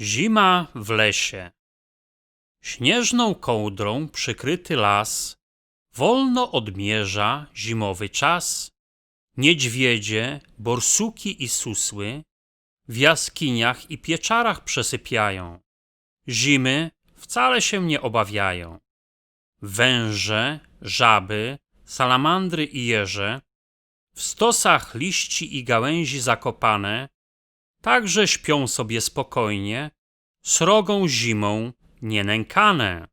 Zima w lesie. Śnieżną kołdrą przykryty las wolno odmierza zimowy czas. Niedźwiedzie, borsuki i susły w jaskiniach i pieczarach przesypiają. Zimy wcale się nie obawiają. Węże, żaby, salamandry i jeże w stosach liści i gałęzi zakopane także śpią sobie spokojnie, srogą zimą nienękane.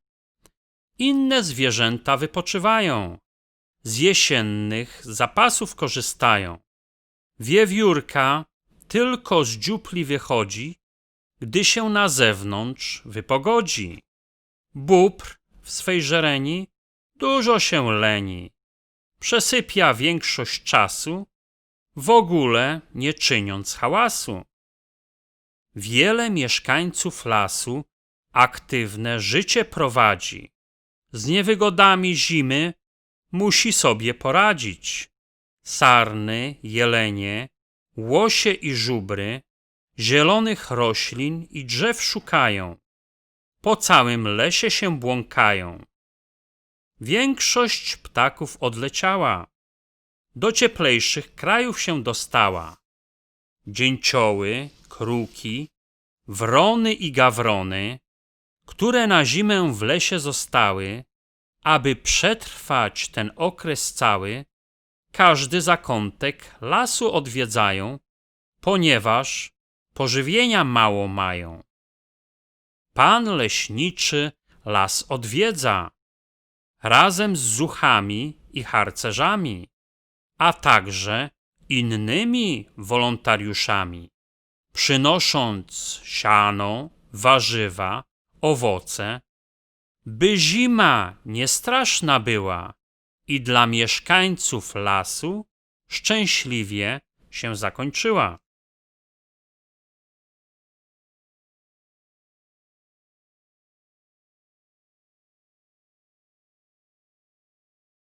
Inne zwierzęta wypoczywają, z jesiennych zapasów korzystają. Wiewiórka tylko z dziupli wychodzi, gdy się na zewnątrz wypogodzi. Bóbr w swej żereni dużo się leni, przesypia większość czasu, w ogóle nie czyniąc hałasu. Wiele mieszkańców lasu aktywne życie prowadzi. Z niewygodami zimy musi sobie poradzić. Sarny, jelenie, łosie i żubry zielonych roślin i drzew szukają. Po całym lesie się błąkają. Większość ptaków odleciała. Do cieplejszych krajów się dostała. Dzięcioły, kruki, wrony i gawrony, które na zimę w lesie zostały, aby przetrwać ten okres cały, każdy zakątek lasu odwiedzają, ponieważ pożywienia mało mają. Pan leśniczy las odwiedza razem z zuchami i harcerzami, a także innymi wolontariuszami, przynosząc siano, warzywa, owoce, by zima nie straszna była i dla mieszkańców lasu szczęśliwie się zakończyła.